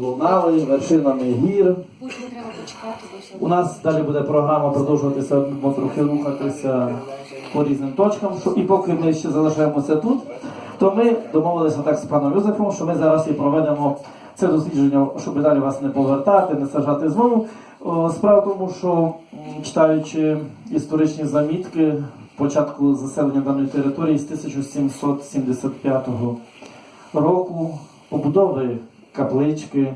лунали вершинами гір. У нас далі буде програма продовжуватися, будемо трохи рухатися по різним точкам. І поки ми ще залишаємося тут, то ми домовилися так з паном Йозефом, що ми зараз і проведемо це дослідження, щоб далі вас не повертати, не сажати знову. Справа в тому, що читаючи історичні замітки початку заселення даної території з 1775 року, побудови каплички,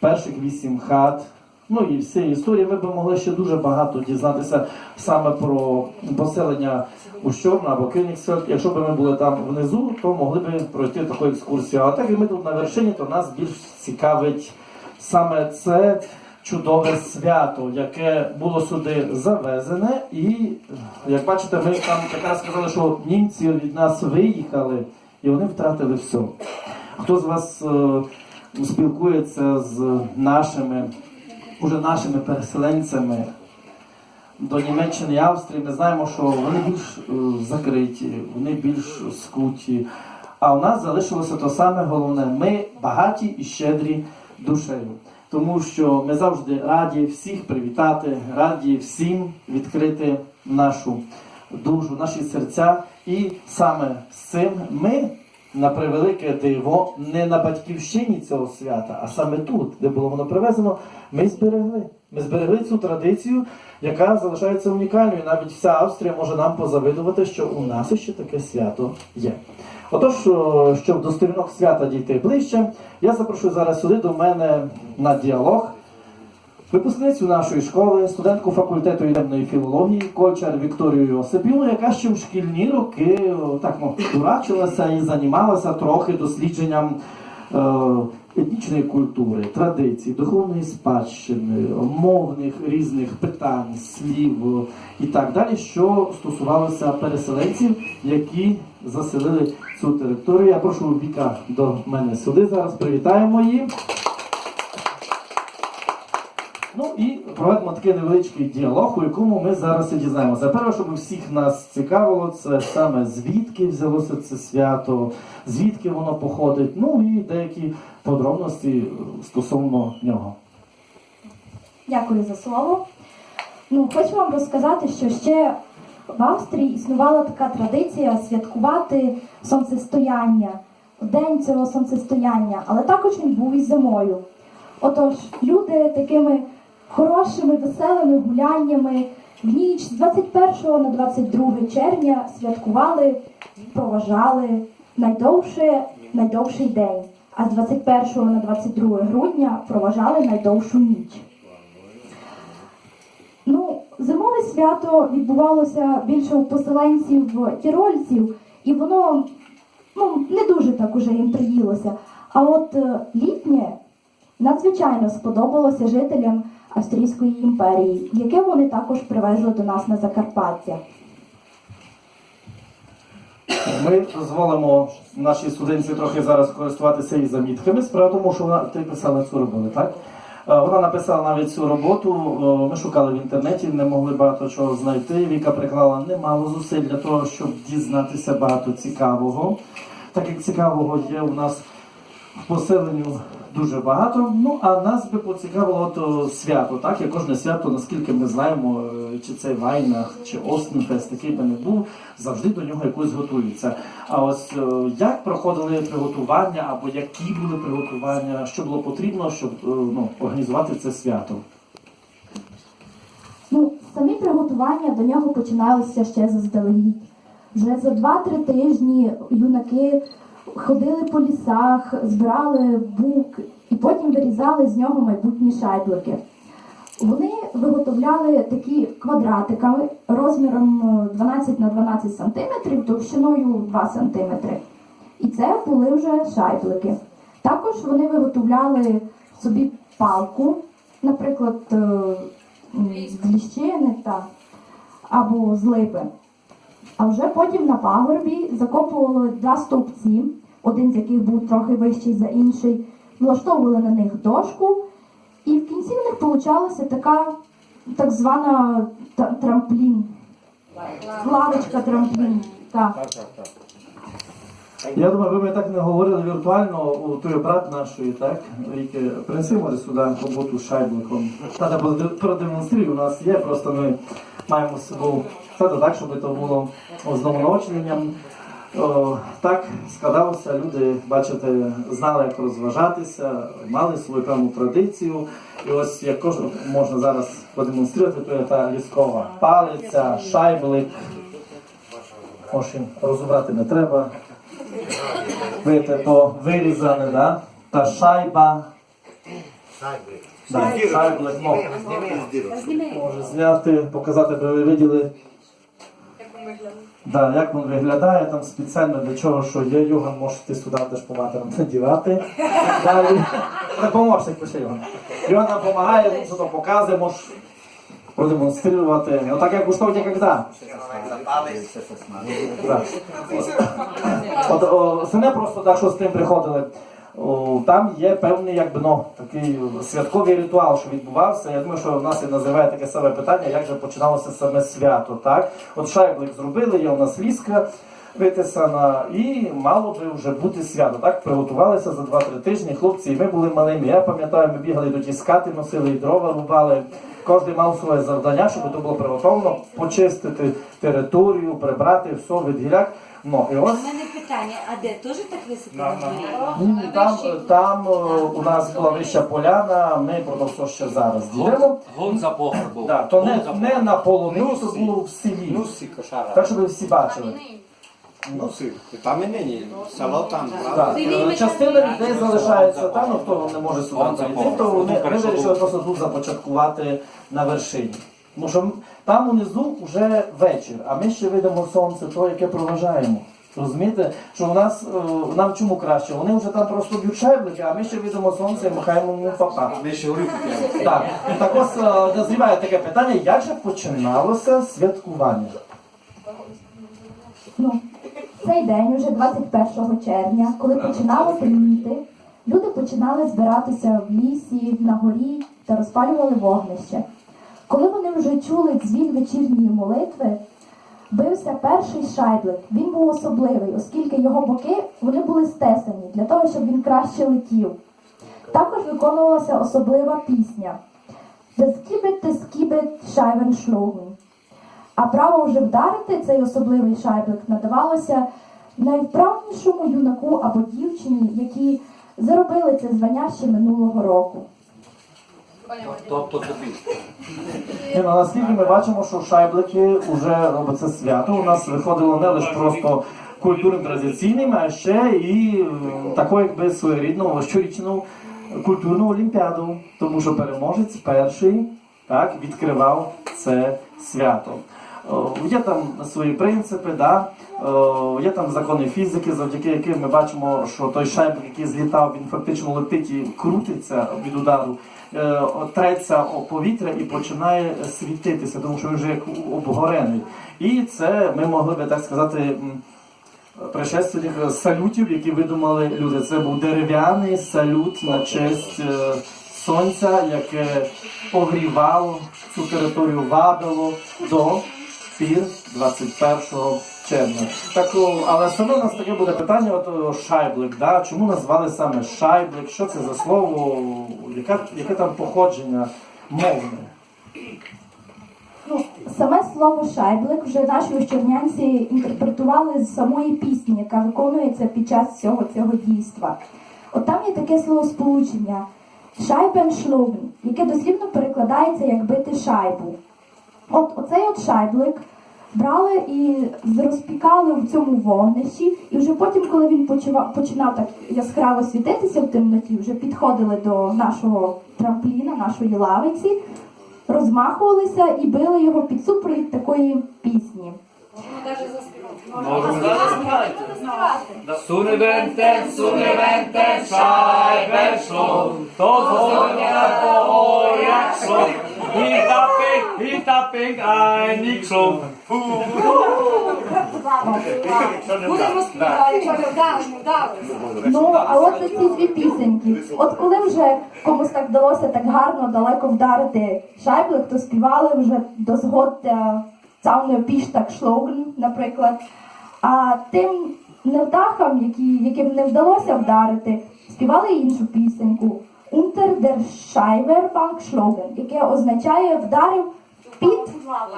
перших вісім хат. Ну і всі історії ми б могли ще дуже багато дізнатися саме про поселення Ущорна або Кенігсфельд. Якщо б ми були там внизу, то могли б пройти таку екскурсію. А так як ми тут на вершині, то нас більш цікавить саме це чудове свято, яке було сюди завезене. І як бачите, ми там якраз сказали, що німці від нас виїхали і вони втратили все. Хто з вас е, спілкується з нашими, уже нашими переселенцями до Німеччини і Австрії, ми знаємо, що вони більш е, закриті, вони більш скуті. А у нас залишилося то саме головне: ми багаті і щедрі душею. Тому що ми завжди раді всіх привітати, раді всім відкрити нашу душу, наші серця. І саме з цим ми на превелике диво, не на батьківщині цього свята, а саме тут, де було воно привезено, ми зберегли. Ми зберегли цю традицію, яка залишається унікальною. Навіть вся Австрія може нам позавидувати, що у нас ще таке свято є. Отож, щоб до сторінок свята дійти ближче, я запрошую зараз сюди до мене на діалог випускницю нашої школи, студентку факультету іноземної філології, Кольчар Вікторію Йосипівну, яка ще в шкільні роки так ну, дурачилася і займалася трохи дослідженням е, етнічної культури, традицій, духовної спадщини, мовних різних питань, слів і так далі, що стосувалося переселенців, які заселили цю територію. Я прошу Віка до мене сюди. Зараз привітаємо її. Ну і проведемо такий невеличкий діалог, у якому ми зараз і дізнаємося. Перше, щоб всіх нас цікавило, це саме звідки взялося це свято, звідки воно походить, ну і деякі подробності стосовно нього. Дякую за слово. Ну, хочу вам розказати, що ще в Австрії існувала така традиція святкувати сонцестояння, день цього сонцестояння, але також він був і зимою. Отож, люди такими хорошими, веселими гуляннями в ніч з 21 на 22 червня святкували, проважали найдовше, найдовший день, а з 21 на 22 грудня проважали найдовшу ніч. Ну, зимове свято відбувалося більше у поселенців тірольців, і воно ну, не дуже так уже їм приїлося. А от е, літнє надзвичайно сподобалося жителям Австрійської імперії, яке вони також привезли до нас на Закарпаття. Ми дозволимо нашій студентці трохи зараз користуватися і замітками. Справа тому, що вона ти писала цю роботу, так? Е, Вона написала навіть цю роботу. е, Ми шукали в інтернеті, не могли багато чого знайти. Віка приклала немало зусиль для того, щоб дізнатися багато цікавого. Так як цікавого є у нас в поселенню дуже багато. Ну а нас би поцікавило то свято, так як кожне свято, наскільки ми знаємо, е, чи це Вайнах, чи Остенфест, який би не був, завжди до нього якось готуються. А ось е, як проходили приготування, або які були приготування, що було потрібно, щоб е, ну, організувати це свято? Ну, самі приготування до нього починалися ще заздалегідь. Вже за 2-3 тижні юнаки ходили по лісах, збирали бук і потім вирізали з нього майбутні шайблики. Вони виготовляли такі квадратиками розміром е, 12 на 12 см, товщиною 2 см. І це були вже шайблики. Також вони виготовляли собі палку, наприклад, е, з ліщини або з липи. А вже потім на пагорбі закопували два стовпці, один з яких був трохи вищий за інший, влаштовували на них дошку, і в кінці в них получалася така так звана трамплін. Лавочка трамплін. Так. Я думаю, ви б так не говорили віртуально той брат нашої, так? Які принеси може сюди роботу з шайбликом. Тата продемонструю, у нас є, просто ми маємо з собою так, щоб це було з новонародженням. Так складалося, люди, бачите, знали, як розважатися, мали свою певну традицію. І ось як кожен можна зараз продемонструвати, то є та ліскова палиця, шайблик. Може, розібрати не треба. Видите, то вирізане, да? та шайба. Да, шайблик, ну, може зняти, показати, би ви виділи, да, як він виглядає, там спеціально для чого, що є Йоган, можете сюди теж по матерам надівати. Далі. Не пише Йоган. Йоган нам допомагає, він що показує, може продемонструвати. Ну так як у штовті, як. Да. От, о, це не просто так, що з тим приходили. О, там є певний якби, ну, такий святковий ритуал, що відбувався. Я думаю, що в нас і називає таке саме питання, як же починалося саме свято. Так? От шайблик зробили, є у нас ліска витисана, і мало би вже бути свято. Так? Приготувалися за 2-3 тижні. Хлопці, і ми були малими. Я пам'ятаю, ми бігали до скати, носили і дрова рубали. Кожен мав своє завдання, щоб це було приготовлено, почистити територію, прибрати все від гіляк. Ну, і ось... У мене питання, а де теж так високо на дворі? ні, там, там е, у нас була вища поляна, ми про все ще зараз ділимо. Гон за був. Да, то не, за не на полонині, то було в селі. Ну, всі кошара. Так, щоб ви всі бачили. Ну, всі. Там і нині. Село там, Так, е, частина людей залишається там, ну, хто не може сюди прийти, то вони ми вирішили просто тут започаткувати на вершині. Тому що м- там унизу вже вечір, а ми ще видимо сонце, то, яке проважаємо. Розумієте, що у нас е, нам чому краще? Вони вже там просто б'ють шайблики, а ми ще видимо сонце і махаємо йому папа. Ми ще горілку п'ємо. Так, так ось е, назріває таке питання, як же починалося святкування? Ну, цей день, уже 21 червня, коли починало темніти, люди починали збиратися в лісі, на горі та розпалювали вогнище. Коли вони вже чули дзвін вечірньої молитви, бився перший шайблик. Він був особливий, оскільки його боки вони були стесані для того, щоб він краще летів. Також виконувалася особлива пісня. «Де скібет, скібет, шайвен шлугн». А право вже вдарити цей особливий шайблик надавалося найвправнішому юнаку або дівчині, які заробили це звання ще минулого року. Тобто тобі. Ні, ну, наскільки ми бачимо, що шайблики вже робиться свято. У нас виходило не лише просто культурним традиційним, а ще і таку, якби своєрідну щорічну культурну олімпіаду. Тому що переможець перший так, відкривав це свято. О, Є там свої принципи, да? Є там закони фізики, завдяки яким ми бачимо, що той шайбик, який злітав, він фактично летить і крутиться від удару, е, треться о повітря і починає світитися, тому що він вже як обгорений. І це ми могли би так сказати. м, Пришественних салютів, які видумали люди. Це був дерев'яний салют на честь е, сонця, яке огрівало цю територію, вабило до пір 21 червня. Так, але саме у нас таке буде питання: от шайблик. Да? Чому назвали саме шайблик? Що це за слово? Яке, яке там походження мовне? Ну, саме слово шайблик вже наші ущернянці інтерпретували з самої пісні, яка виконується під час всього цього дійства. От там є таке словосполучення шайбеншлугн, яке дослівно перекладається як бити шайбу. От оцей от шайблик брали і розпікали в цьому вогнищі, і вже потім, коли він почува- починав так яскраво світитися в темноті, вже підходили до нашого трампліна, нашої лавиці, розмахувалися і били його під супровід такої пісні. Суневентен, суневентен, шайбер шло, то згодня по як шло. Хітапик, хітапик, айнік шло. Будемо співати, якщо не вдали, не вдали. Ну, а от ці дві пісеньки. От коли вже комусь так вдалося так гарно далеко вдарити шайблик, то співали вже до згодня цауне піштак шлогн, наприклад. А тим невдахам, яким не вдалося вдарити, співали іншу пісеньку Unter der Scheiberbank schlagen, яке означає вдарив під,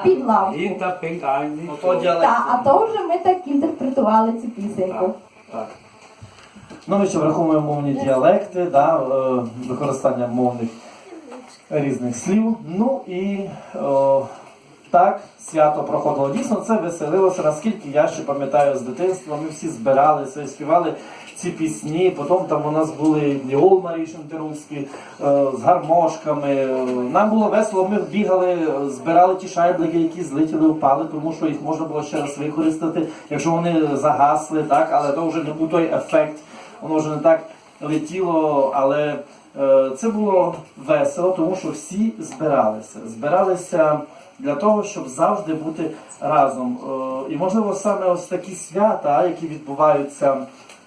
під schon. діалект. Так, а то вже ми так інтерпретували цю пісеньку. Так. Ну, ми ще враховуємо мовні діалекти, да, е, використання мовних різних слів. Ну і о, так свято проходило. Дійсно, це веселилося, наскільки я ще пам'ятаю з дитинства. Ми всі збиралися і співали ці пісні. Потім там у нас були Ніолмарі Шентеруські е, з гармошками. Нам було весело, ми бігали, збирали ті шайблики, які злетіли, впали, тому що їх можна було ще раз використати, якщо вони загасли, так, але то вже не був той ефект, воно вже не так летіло, але е, це було весело, тому що всі збиралися. Збиралися для того, щоб завжди бути разом. Е, І можливо саме ось такі свята, які відбуваються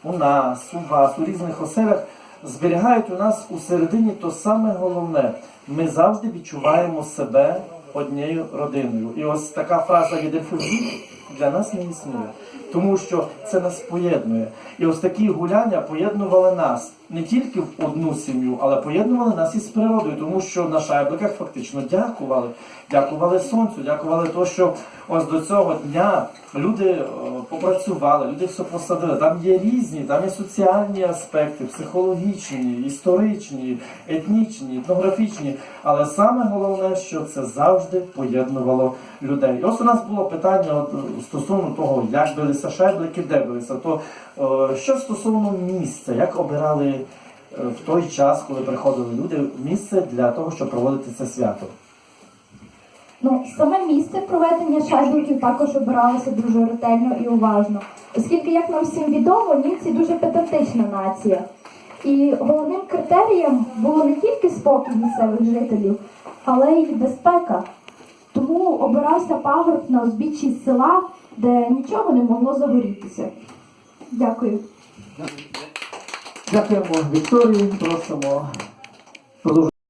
у нас, у вас, у різних оселях, зберігають у нас у середині то саме головне. Ми завжди відчуваємо себе однією родиною. І ось така фраза від фюзі» для нас не існує. Тому що це нас поєднує. І ось такі гуляння поєднували нас не тільки в одну сім'ю, але поєднували нас із природою, тому що на шайбиках фактично дякували. Дякували сонцю, дякували то, що ось до цього дня люди е, попрацювали, люди все посадили. Там є різні, там є соціальні аспекти, психологічні, історичні, етнічні, етнографічні. Але саме головне, що це завжди поєднувало людей. І ось у нас було питання от, е, стосовно того, як билися шайблики, де билися. То е, що стосовно місця, як обирали в той час, коли приходили люди, місце для того, щоб проводити це свято? Ну, саме місце проведення шайбиків також обиралося дуже ретельно і уважно, оскільки, як нам всім відомо, німці дуже педантична нація. І головним критерієм було не тільки спокій місцевих жителів, але й безпека. Тому обирався пагорб на узбіччі села, де нічого не могло загорітися. Дякую. Дякуємо Вікторії, просимо.